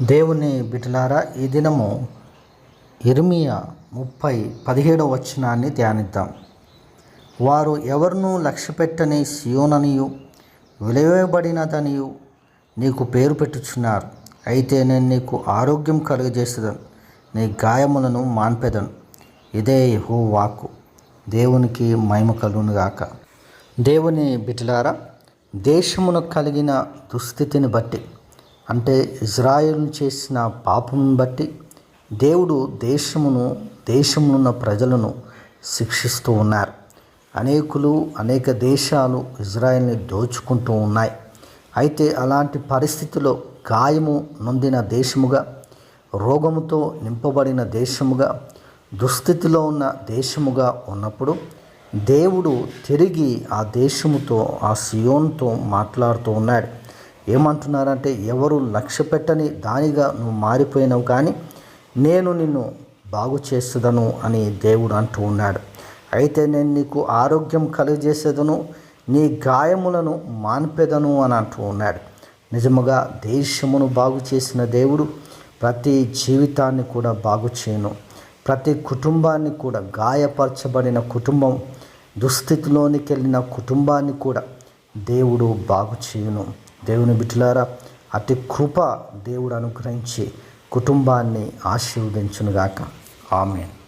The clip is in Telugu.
దేవుని బిడ్డలారా ఈ దినము ఇర్మియా ముప్పై పదిహేడవ వచనాన్ని ధ్యానిద్దాం. వారు ఎవరినూ లక్ష్యపెట్టని సియోననియు విలువబడినదనియు నీకు పేరు పెట్టుచున్నారు. అయితే నేను నీకు ఆరోగ్యం కలుగజేసేదను నీ గాయములను మాన్పెదను. ఇదే హో వాక్కు దేవునికి మహిమ కలుగునుగాక దేవుని బిడ్డలారా దేశమును కలిగిన దుస్థితిని బట్టి అంటే ఇజ్రాయిల్ చేసిన పాపం బట్టి దేవుడు దేశమును దేశమునున్న ప్రజలను శిక్షిస్తూ ఉన్నారు. అనేకులు అనేక దేశాలు ఇజ్రాయెల్ని దోచుకుంటూ ఉన్నాయి. అయితే అలాంటి పరిస్థితిలో గాయము నొందిన దేశముగా రోగముతో నింపబడిన దేశముగా దుస్థితిలో ఉన్న దేశముగా ఉన్నప్పుడు దేవుడు తిరిగి ఆ దేశముతో ఆ సియోన్తో మాట్లాడుతూ ఉన్నాడు. ఏమంటున్నారంటే ఎవరు లక్ష్య పెట్టని దానిగా నువ్వు మారిపోయినావు కానీ నేను నిన్ను బాగు చేస్తుదను అని దేవుడు అంటూ ఉన్నాడు. అయితే నేను నీకు ఆరోగ్యం కలుగజేసేదను నీ గాయములను మాన్పెదను అని అంటూ ఉన్నాడు. నిజముగా దేశమును బాగు చేసిన దేవుడు ప్రతి జీవితాన్ని కూడా బాగు చేయను. ప్రతి కుటుంబాన్ని కూడా గాయపరచబడిన కుటుంబం దుస్థితిలోనికి వెళ్ళిన కుటుంబాన్ని కూడా దేవుడు బాగు చేయును. దేవుని బిడ్డలారా అతి కృప దేవుడు అనుగ్రహించి కుటుంబాన్ని ఆశీర్వదించునుగాక. ఆమెన్.